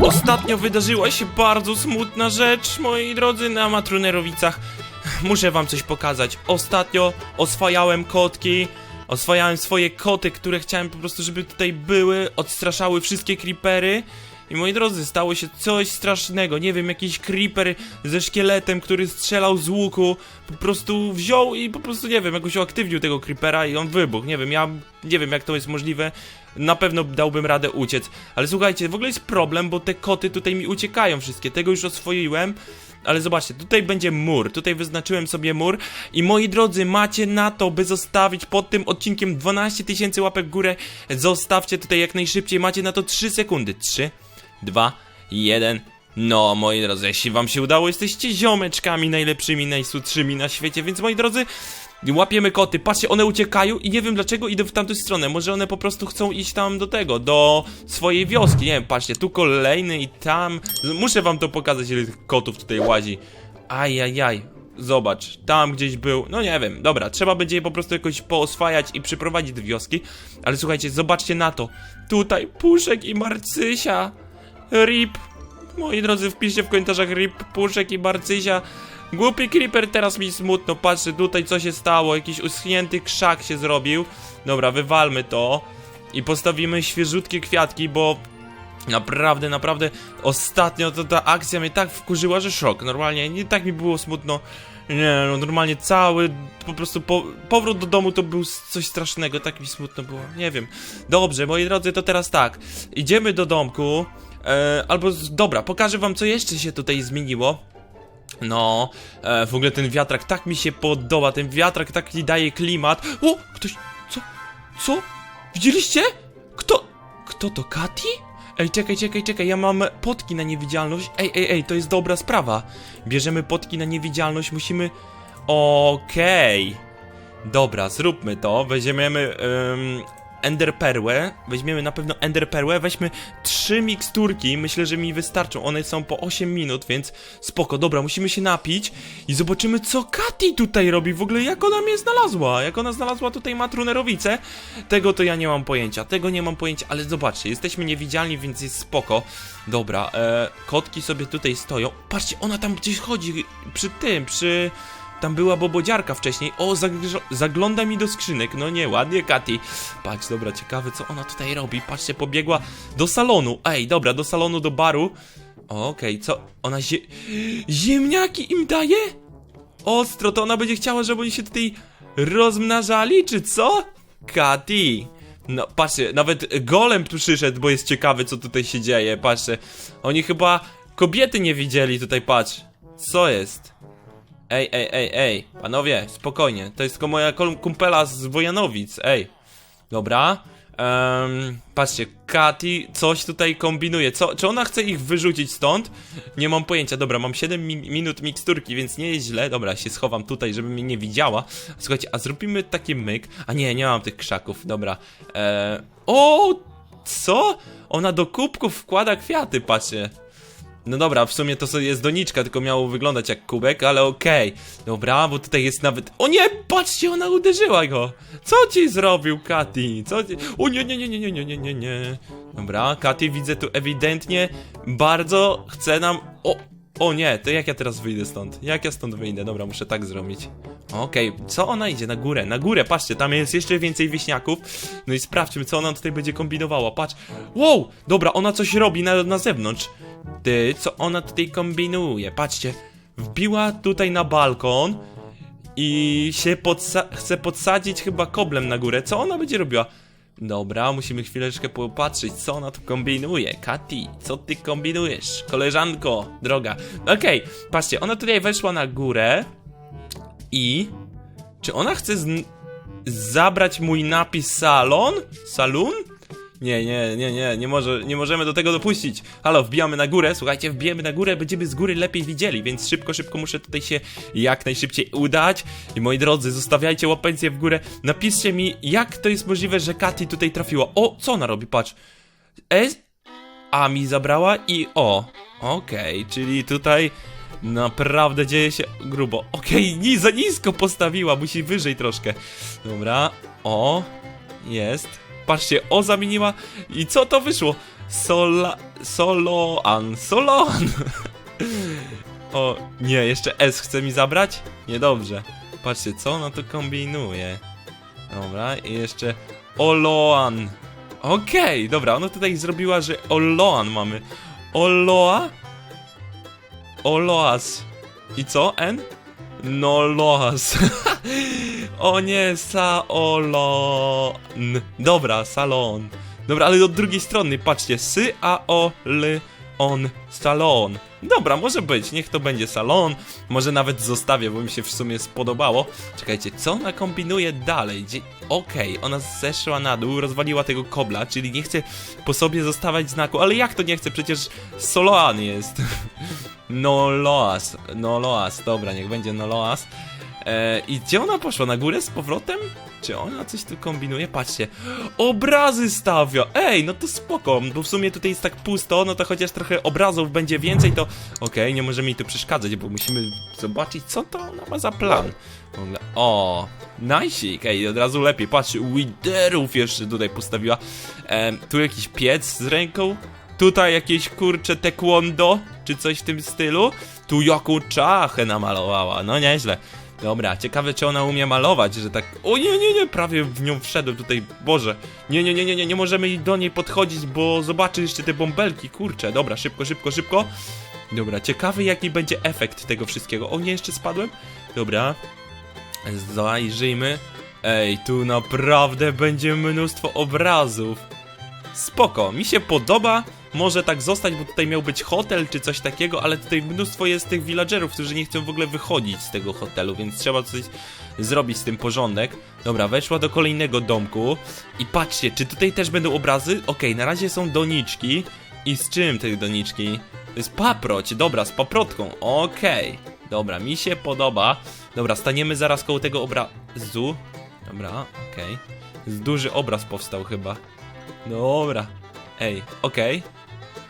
Ostatnio wydarzyła się bardzo smutna rzecz, moi drodzy, na Matrunerowicach. Muszę wam coś pokazać. Ostatnio oswajałem kotki, oswajałem swoje koty, które chciałem po prostu, żeby tutaj były, odstraszały wszystkie creepery. I moi drodzy, stało się coś strasznego. Nie wiem, jakiś creeper ze szkieletem, który strzelał z łuku, po prostu wziął i po prostu, nie wiem, jakoś uaktywnił tego creepera i on wybuchł. Nie wiem, ja nie wiem, jak to jest możliwe. Na pewno dałbym radę uciec. Ale słuchajcie, w ogóle jest problem, bo te koty tutaj mi uciekają wszystkie. Tego już oswoiłem. Ale zobaczcie, tutaj będzie mur, tutaj wyznaczyłem sobie mur. I moi drodzy, macie na to, by zostawić pod tym odcinkiem 12 tysięcy łapek w górę, zostawcie tutaj jak najszybciej, macie na to 3 sekundy, 3, 2, 1, no moi drodzy, jeśli wam się udało, jesteście ziomeczkami najlepszymi, najsudszymi na świecie, więc moi drodzy, Łapiemy koty, patrzcie, one uciekają i nie wiem dlaczego idą w tamtą stronę. Może one po prostu chcą iść tam do tego, do swojej wioski. Nie wiem, patrzcie, tu kolejny i tam. Muszę wam to pokazać, ile tych kotów tutaj łazi. Ajajaj, zobacz, tam gdzieś był. No nie wiem, dobra, trzeba będzie je po prostu jakoś pooswajać i przyprowadzić do wioski. Ale słuchajcie, zobaczcie na to. Tutaj Puszek i Marcysia. Rip. Moi drodzy, wpiszcie w komentarzach Rip, Puszek i Marcysia. Głupi creeper, teraz mi smutno, patrzcie tutaj co się stało, jakiś uschnięty krzak się zrobił. Dobra, wywalmy to i postawimy świeżutkie kwiatki, bo naprawdę, naprawdę ostatnio to ta akcja mnie tak wkurzyła, że szok. Normalnie, nie tak mi było smutno. Nie, no normalnie cały, po prostu po, powrót do domu to był coś strasznego, tak mi smutno było, nie wiem. Dobrze, moi drodzy, to teraz tak, idziemy do domku, e, albo, dobra, pokażę wam co jeszcze się tutaj zmieniło. No, e, w ogóle ten wiatrak tak mi się podoba, ten wiatrak tak mi daje klimat. O, ktoś, co, co? Widzieliście? Kto, kto to, Kati? Ej, czekaj, czekaj, czekaj, ja mam potki na niewidzialność. Ej, ej, ej, to jest dobra sprawa. Bierzemy potki na niewidzialność, musimy... Okej. Dobra, zróbmy to. Weźmiemy um, Ender Perłę. Weźmiemy na pewno Ender Perłę. Weźmy trzy miksturki. Myślę, że mi wystarczą. One są po 8 minut, więc spoko. Dobra, musimy się napić i zobaczymy, co Kati tutaj robi. W ogóle, jak ona mnie znalazła. Jak ona znalazła tutaj matrunerowicę. Tego to ja nie mam pojęcia. Tego nie mam pojęcia, ale zobaczcie, jesteśmy niewidzialni, więc jest spoko. Dobra, e, kotki sobie tutaj stoją. Patrzcie, ona tam gdzieś chodzi przy tym, przy... Tam była bobodziarka wcześniej. O, zagląda mi do skrzynek. No nie, ładnie, Kati. Patrz, dobra, ciekawe, co ona tutaj robi. Patrzcie, pobiegła do salonu. Ej, dobra, do salonu, do baru. Okej, co? Ona zie... Ziemniaki im daje? Ostro, to ona będzie chciała, żeby oni się tutaj rozmnażali, czy co? Kati. No, patrzcie, nawet golem tu przyszedł, bo jest ciekawy, co tutaj się dzieje. Patrzcie, oni chyba kobiety nie widzieli tutaj, patrz. Co jest? Ej, ej, ej, ej, panowie, spokojnie. To jest tylko moja kumpela z Wojanowic, ej. Dobra. Um, patrzcie, Kati coś tutaj kombinuje. Co, czy ona chce ich wyrzucić stąd? Nie mam pojęcia. Dobra, mam 7 mi minut miksturki, więc nie jest źle. Dobra, się schowam tutaj, żeby mnie nie widziała. Słuchajcie, a zrobimy taki myk. A nie, nie mam tych krzaków. Dobra. E, o, co? Ona do kubków wkłada kwiaty, patrzcie. No dobra, w sumie to jest doniczka, tylko miało wyglądać jak kubek, ale okej. Dobra, bo tutaj jest nawet... O nie, patrzcie, ona uderzyła go! Co ci zrobił, Kati? Co ci... O nie, nie, nie, nie, nie, nie, nie, nie, nie. Dobra, Kati widzę tu ewidentnie bardzo chce nam... O, o nie, to jak ja teraz wyjdę stąd? Jak ja stąd wyjdę? Dobra, muszę tak zrobić. Okej, co ona idzie? Na górę, na górę, patrzcie, tam jest jeszcze więcej wieśniaków. No i sprawdźmy, co ona tutaj będzie kombinowała, patrz. Wow, dobra, ona coś robi na, na zewnątrz. Ty, co ona tutaj kombinuje? Patrzcie, wbiła tutaj na balkon i się podsa chce podsadzić chyba koblem na górę. Co ona będzie robiła? Dobra, musimy chwileczkę popatrzeć, co ona tu kombinuje. Kati, co ty kombinujesz? Koleżanko, droga. Okej, patrzcie, ona tutaj weszła na górę i... Czy ona chce zn- zabrać mój napis salon? Salon? Nie, nie, nie, nie, nie, może, nie możemy do tego dopuścić. Halo, wbijamy na górę, słuchajcie, wbijemy na górę, będziemy z góry lepiej widzieli, więc szybko, szybko muszę tutaj się jak najszybciej udać. I moi drodzy, zostawiajcie łapencję w górę, napiszcie mi, jak to jest możliwe, że Kati tutaj trafiła. O, co ona robi, patrz. A mi zabrała i o. Okej, czyli tutaj naprawdę dzieje się grubo. Okej, ni za nisko postawiła, musi wyżej troszkę. Dobra, o, jest. Patrzcie, o zamieniła i co to wyszło? Sola... Soloan. Soloan. O, nie, jeszcze S chce mi zabrać? Niedobrze. Patrzcie, co ona tu kombinuje. Dobra, i jeszcze Oloan. Okej, dobra, ona tutaj zrobiła, że Oloan mamy. Oloa? Oloas. I co? N? No Loas. o nie, Saolon. Dobra, salon. Dobra, ale od drugiej strony, patrzcie. Sy, a, o, l, on, salon. Dobra, może być, niech to będzie salon. Może nawet zostawię, bo mi się w sumie spodobało. Czekajcie, co ona kombinuje dalej? Gdzie... Okej, ona zeszła na dół, rozwaliła tego kobla, czyli nie chce po sobie zostawiać znaku. Ale jak to nie chce? Przecież Soloan jest. Noloas, Noloas, dobra, niech będzie Noloas. E, I gdzie ona poszła? Na górę z powrotem? Czy ona coś tu kombinuje? Patrzcie, obrazy stawia! Ej, no to spoko, bo w sumie tutaj jest tak pusto, no to chociaż trochę obrazów będzie więcej, to okej, nie możemy jej tu przeszkadzać, bo musimy zobaczyć, co to ona ma za plan. O, najsik, ej, od razu lepiej, patrzcie, widerów jeszcze tutaj postawiła. Tu jakiś piec z ręką, Tutaj jakieś kurcze taekwondo, czy coś w tym stylu. Tu jaką czachę namalowała, no nieźle. Dobra, ciekawe czy ona umie malować, że tak... O nie, nie, nie, prawie w nią wszedłem tutaj, Boże. Nie, nie, nie, nie, nie, nie możemy do niej podchodzić, bo zobaczy jeszcze te bąbelki, kurczę. Dobra, szybko, szybko, szybko. Dobra, ciekawy jaki będzie efekt tego wszystkiego. O nie, jeszcze spadłem? Dobra. Zajrzyjmy. Ej, tu naprawdę będzie mnóstwo obrazów. Spoko, mi się podoba. Może tak zostać, bo tutaj miał być hotel czy coś takiego, ale tutaj mnóstwo jest tych villagerów, którzy nie chcą w ogóle wychodzić z tego hotelu, więc trzeba coś zrobić z tym porządek. Dobra, weszła do kolejnego domku i patrzcie, czy tutaj też będą obrazy? Okej, na razie są doniczki. I z czym te doniczki? Jest paproć, dobra, z paprotką, okej. Dobra, mi się podoba. Dobra, staniemy zaraz koło tego obrazu. Dobra, okej. Z Duży obraz powstał chyba. Dobra. Ej, okej.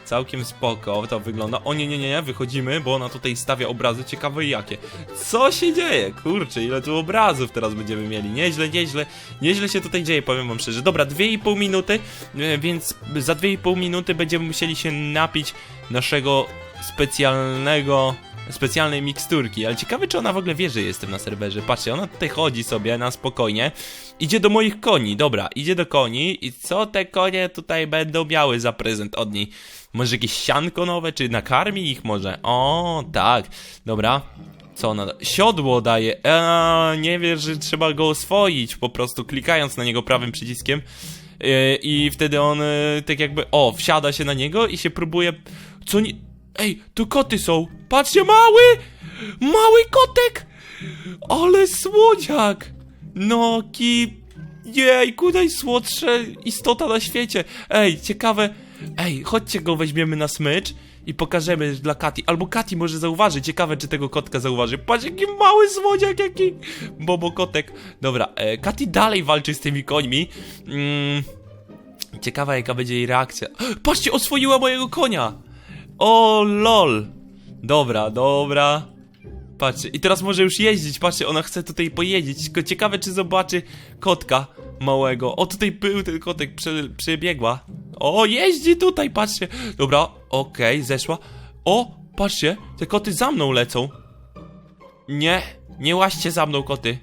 Całkiem spoko to wygląda. O nie, nie, nie, nie, wychodzimy, bo ona tutaj stawia obrazy ciekawe jakie. Co się dzieje? Kurczę, ile tu obrazów teraz będziemy mieli. Nieźle, nieźle, nieźle się tutaj dzieje, powiem wam szczerze. Dobra, 2,5 minuty, e, więc za 2,5 minuty będziemy musieli się napić naszego specjalnego specjalnej miksturki, ale ciekawe czy ona w ogóle wie, że jestem na serwerze. Patrzcie, ona tutaj chodzi sobie na spokojnie. Idzie do moich koni, dobra, idzie do koni i co te konie tutaj będą miały za prezent od niej? Może jakieś sianko nowe, czy nakarmi ich może? O, tak, dobra. Co ona da? Siodło daje. Eee, nie wiesz, że trzeba go oswoić, po prostu klikając na niego prawym przyciskiem. Yy, I wtedy on yy, tak jakby, o, wsiada się na niego i się próbuje. Co nie. Ej, tu koty są! Patrzcie, mały! Mały kotek! Ale słodziak! No, ki... Jejku, najsłodsza istota na świecie! Ej, ciekawe... Ej, chodźcie go weźmiemy na smycz i pokażemy dla Kati. Albo Kati może zauważy. Ciekawe, czy tego kotka zauważy. Patrz, jaki mały słodziak, jaki... Bobo kotek. Dobra, e, Kati dalej walczy z tymi końmi. Mm, ciekawa, jaka będzie jej reakcja. Patrzcie, oswoiła mojego konia! O lol. Dobra, dobra. Patrzcie, i teraz może już jeździć, patrzcie, ona chce tutaj pojeździć, tylko ciekawe czy zobaczy kotka małego. O, tutaj był ten kotek, prze, przebiegła. O, jeździ tutaj, patrzcie. Dobra, okej, zeszła. O, patrzcie, te koty za mną lecą. Nie, nie łaźcie za mną, koty.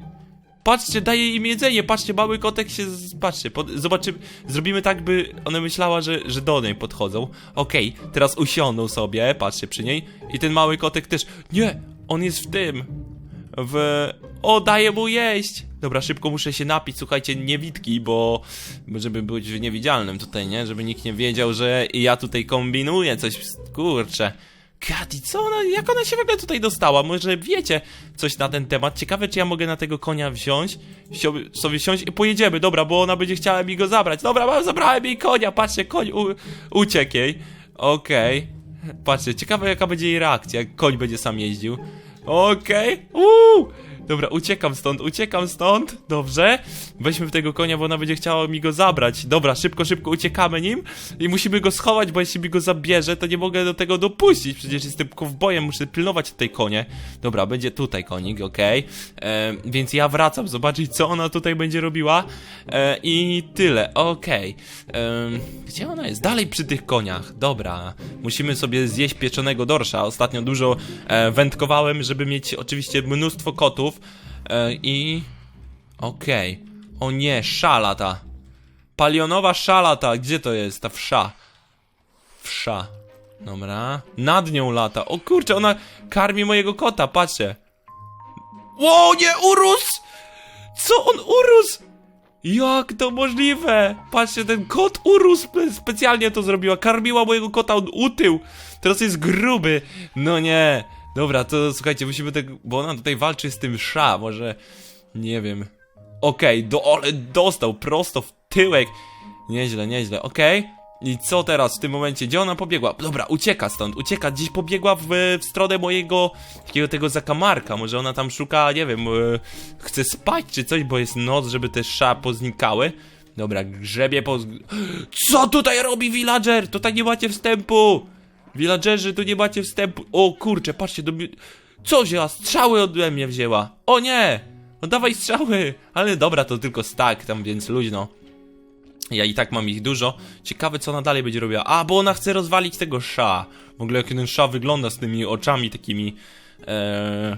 Patrzcie, daję im jedzenie, patrzcie, mały kotek się, patrzcie, zobaczymy, zrobimy tak, by ona myślała, że, że do niej podchodzą. Okej, teraz usiądą sobie, patrzcie przy niej i ten mały kotek też, nie, on jest w tym, w, o, daję mu jeść. Dobra, szybko muszę się napić, słuchajcie, niewidki, bo żeby być niewidzialnym tutaj, nie, żeby nikt nie wiedział, że ja tutaj kombinuję coś, kurczę. Kati, co ona, jak ona się w ogóle tutaj dostała? Może wiecie coś na ten temat? Ciekawe, czy ja mogę na tego konia wziąć, wsio- sobie wsiąść i pojedziemy, dobra, bo ona będzie chciała mi go zabrać. Dobra, mam, zabrałem jej konia, patrzcie, koń u, uciekł jej. Okej. Patrzcie, ciekawe jaka będzie jej reakcja, jak koń będzie sam jeździł. Okej, uuu, Dobra, uciekam stąd, uciekam stąd. Dobrze. Weźmy tego konia, bo ona będzie chciała mi go zabrać. Dobra, szybko, szybko uciekamy nim i musimy go schować, bo jeśli mi go zabierze, to nie mogę do tego dopuścić. Przecież jestem kowbojem, muszę pilnować tej konie. Dobra, będzie tutaj konik, okej. E, Więc ja wracam, zobaczyć co ona tutaj będzie robiła. E, I tyle, okej. Em, Gdzie ona jest? Dalej przy tych koniach. Dobra, musimy sobie zjeść pieczonego dorsza. Ostatnio dużo e, wędkowałem, żeby mieć oczywiście mnóstwo kotów. E, I... Okej. O nie, szala ta. Palionowa szala ta. Gdzie to jest ta wsza? Wsza. Dobra. Nad nią lata. O kurczę, ona karmi mojego kota, patrzcie. Ło, nie, urósł! Co on urósł? Jak to możliwe? Patrzcie, ten kot urósł, spe- specjalnie to zrobiła. Karmiła mojego kota, on utył. Teraz jest gruby. No nie. Dobra, to słuchajcie, musimy tak, bo ona tutaj walczy z tym sza, może, nie wiem. Okej, do, ale dostał prosto w tyłek. Nieźle, nieźle, okej. I co teraz w tym momencie? Gdzie ona pobiegła? Dobra, ucieka stąd, ucieka. Gdzieś pobiegła w, w stronę mojego, takiego tego zakamarka. Może ona tam szuka, nie wiem, e, chce spać czy coś, bo jest noc, żeby te sza poznikały. Dobra, grzebie po... Co tutaj robi villager? Tutaj nie macie wstępu! Villagerzy, tu nie macie wstępu. O kurczę, patrzcie, do... Co wzięła? Strzały ode mnie wzięła. O nie! No dawaj strzały! Ale dobra, to tylko stak tam, więc luźno. Ja i tak mam ich dużo. Ciekawe, co ona dalej będzie robiła. A, bo ona chce rozwalić tego sza. W ogóle jak ten sza wygląda z tymi oczami takimi... E,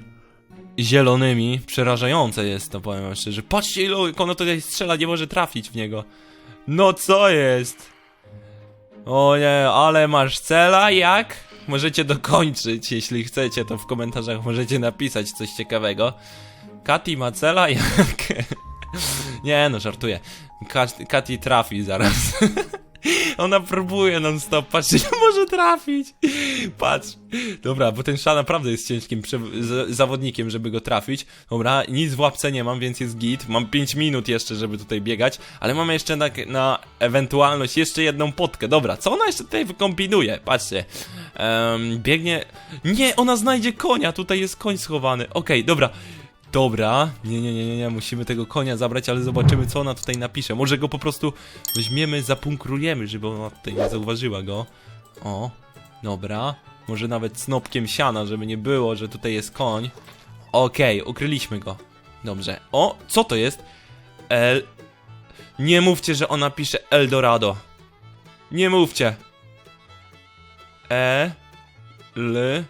zielonymi. Przerażające jest to, powiem szczerze. Patrzcie, ile ona tutaj strzela, nie może trafić w niego. No co jest? O nie, ale masz cela, jak? Możecie dokończyć, jeśli chcecie, to w komentarzach możecie napisać coś ciekawego. Kati ma cela, jak? Nie no, żartuję. Kat- Kati trafi zaraz. Ona próbuje non stop, patrzcie, nie może trafić. Patrz. Dobra, bo ten Sza naprawdę jest ciężkim zawodnikiem, żeby go trafić. Dobra, nic w łapce nie mam, więc jest git. Mam 5 minut jeszcze, żeby tutaj biegać, ale mamy jeszcze na, na ewentualność jeszcze jedną potkę. Dobra, co ona jeszcze tutaj wykombinuje? Patrzcie. Em, biegnie... Nie, ona znajdzie konia, tutaj jest koń schowany. Okej, dobra. Dobra, nie, nie, nie, nie, nie, musimy tego konia zabrać, ale zobaczymy, co ona tutaj napisze. Może go po prostu weźmiemy, zapunkrujemy, żeby ona tutaj nie zauważyła go. O, dobra. Może nawet snopkiem siana, żeby nie było, że tutaj jest koń. Okej, ukryliśmy go. Dobrze. O, co to jest? El... Nie mówcie, że ona pisze Eldorado. Nie mówcie. E... L...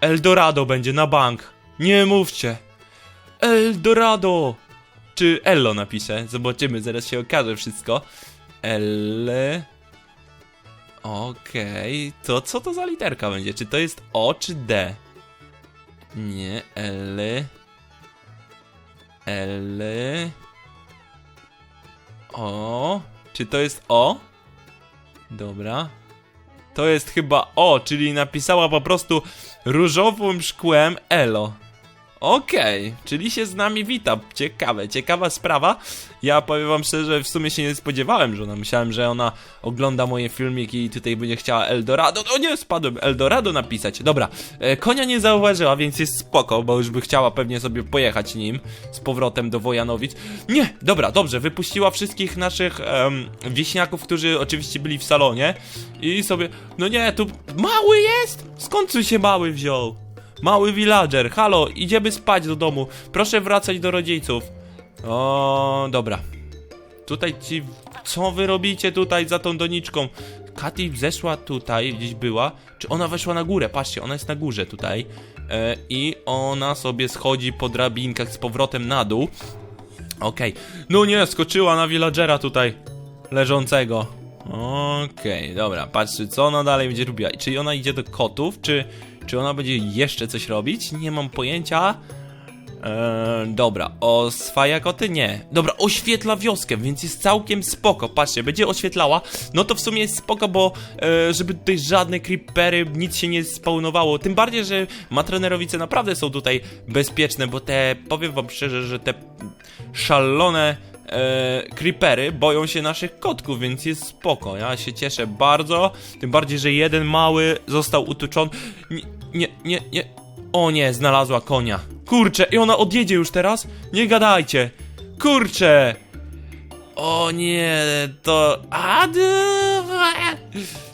Eldorado będzie na bank. Nie mówcie. Eldorado. Czy Ello napiszę? Zobaczymy, zaraz się okaże wszystko. L. Okej, to co to za literka będzie? Czy to jest O czy D? Nie, L. L. O. Czy to jest O? Dobra. To jest chyba O, czyli napisała po prostu różowym szkłem Elo. Okej, czyli się z nami wita. Ciekawe, ciekawa sprawa. Ja powiem wam szczerze, w sumie się nie spodziewałem, że ona myślałem, że ona ogląda moje filmiki i tutaj będzie chciała Eldorado. No nie, spadłem, Eldorado napisać. Dobra, e, konia nie zauważyła, więc jest spoko, bo już by chciała pewnie sobie pojechać nim z powrotem do Wojanowic. Nie, dobra, dobrze, wypuściła wszystkich naszych em, wieśniaków, którzy oczywiście byli w salonie i sobie, no nie, tu mały jest? Skąd tu się mały wziął? Mały villager, halo, idziemy spać do domu. Proszę wracać do rodziców. O, dobra. Tutaj ci. Co wy robicie tutaj za tą doniczką? Katy zeszła tutaj, gdzieś była. Czy ona weszła na górę? Patrzcie, ona jest na górze tutaj. E, I ona sobie schodzi po drabinkach z powrotem na dół. Okej. No nie, skoczyła na villagera tutaj leżącego. Okej, dobra, patrzcie, co ona dalej będzie robiła. Czy ona idzie do kotów, czy, czy ona będzie jeszcze coś robić? Nie mam pojęcia. Eee, dobra, oswaja koty? Nie. Dobra, oświetla wioskę, więc jest całkiem spoko. Patrzcie, będzie oświetlała. No to w sumie jest spoko, bo e, żeby tutaj żadne creepery, nic się nie spawnowało. Tym bardziej, że matrenerowice naprawdę są tutaj bezpieczne, bo te, powiem wam szczerze, że te szalone e, creepery boją się naszych kotków, więc jest spoko. Ja się cieszę bardzo. Tym bardziej, że jeden mały został utuczony. Nie, nie, nie, nie. O nie, znalazła konia. Kurczę, i ona odjedzie już teraz? Nie gadajcie. Kurczę. O nie, to... A, d-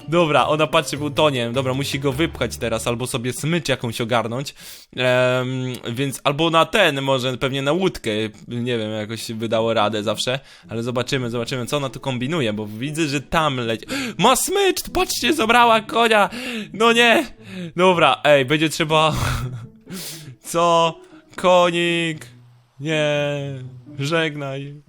Dobra, ona patrzy w utonie. Dobra, musi go wypchać teraz, albo sobie smycz jakąś ogarnąć. Em, więc albo na ten, może pewnie na łódkę. Nie wiem, jakoś wydało radę zawsze. Ale zobaczymy, zobaczymy, co ona tu kombinuje, bo widzę, że tam leci. Ma smycz! Patrzcie, zabrała konia! No nie! Dobra, ej, będzie trzeba. Co? Konik! Nie, żegnaj.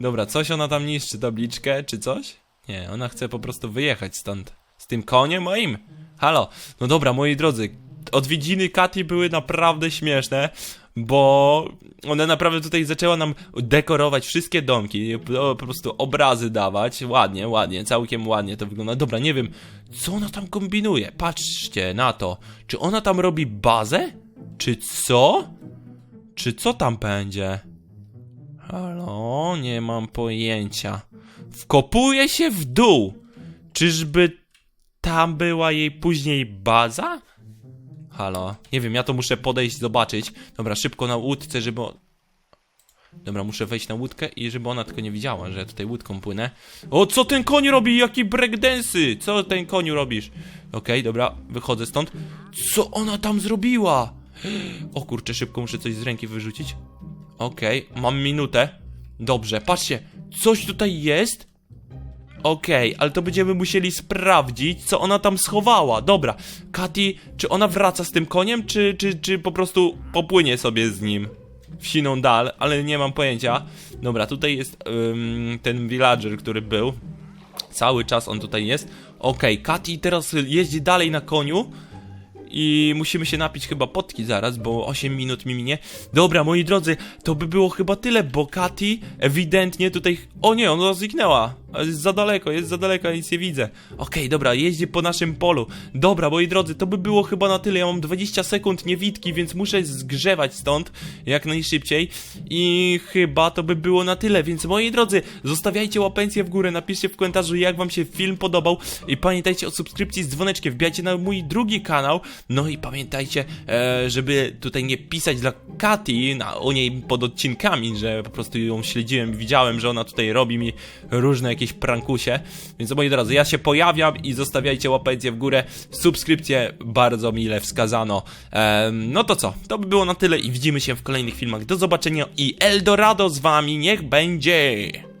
Dobra, coś ona tam niszczy, tabliczkę czy coś? Nie, ona chce po prostu wyjechać stąd. Z tym koniem moim? Halo, no dobra, moi drodzy, odwiedziny Kati były naprawdę śmieszne, bo ona naprawdę tutaj zaczęła nam dekorować wszystkie domki, po po prostu obrazy dawać, ładnie, ładnie, całkiem ładnie to wygląda. Dobra, nie wiem, co ona tam kombinuje, patrzcie na to, czy ona tam robi bazę? Czy co? Czy co tam będzie? Halo, nie mam pojęcia. Wkopuje się w dół. Czyżby tam była jej później baza? Halo, nie wiem, ja to muszę podejść, zobaczyć. Dobra, szybko na łódce, żeby... Dobra, muszę wejść na łódkę i żeby ona tylko nie widziała, że tutaj łódką płynę. O, co ten koń robi? Jaki breakdance'y? Co ten koniu robisz? Okej, dobra, wychodzę stąd. Co ona tam zrobiła? O kurczę, szybko muszę coś z ręki wyrzucić. Okej, mam minutę. Dobrze, patrzcie, coś tutaj jest. Okej, ale to będziemy musieli sprawdzić, co ona tam schowała. Dobra, Kati, czy ona wraca z tym koniem, czy, czy, czy po prostu popłynie sobie z nim w siną dal, ale nie mam pojęcia. Dobra, tutaj jest ym, ten villager, który był. Cały czas on tutaj jest. Okej, Kati teraz jeździ dalej na koniu. I musimy się napić chyba potki zaraz, bo 8 minut mi minie. Dobra, moi drodzy, to by było chyba tyle, bo Kati ewidentnie tutaj... O nie, ona zniknęła. Jest za daleko, jest za daleko, ja nic nie widzę. Okej, dobra, jeździ po naszym polu. Dobra, moi drodzy, to by było chyba na tyle. Ja mam 20 sekund niewidki, więc muszę zgrzewać stąd jak najszybciej. I chyba to by było na tyle, więc moi drodzy, zostawiajcie łapencję w górę, napiszcie w komentarzu, jak wam się film podobał. I pamiętajcie o subskrypcji z dzwoneczkiem, wbijajcie na mój drugi kanał. No i pamiętajcie, e, żeby tutaj nie pisać dla Kati o niej pod odcinkami, że po prostu ją śledziłem widziałem, że ona tutaj robi mi różne jakieś prankusie. Więc moi drodzy, ja się pojawiam i zostawiajcie łapencję w górę, subskrypcję bardzo mile wskazano. Em, no to co, to by było na tyle i widzimy się w kolejnych filmach. Do zobaczenia i Eldorado z wami niech będzie!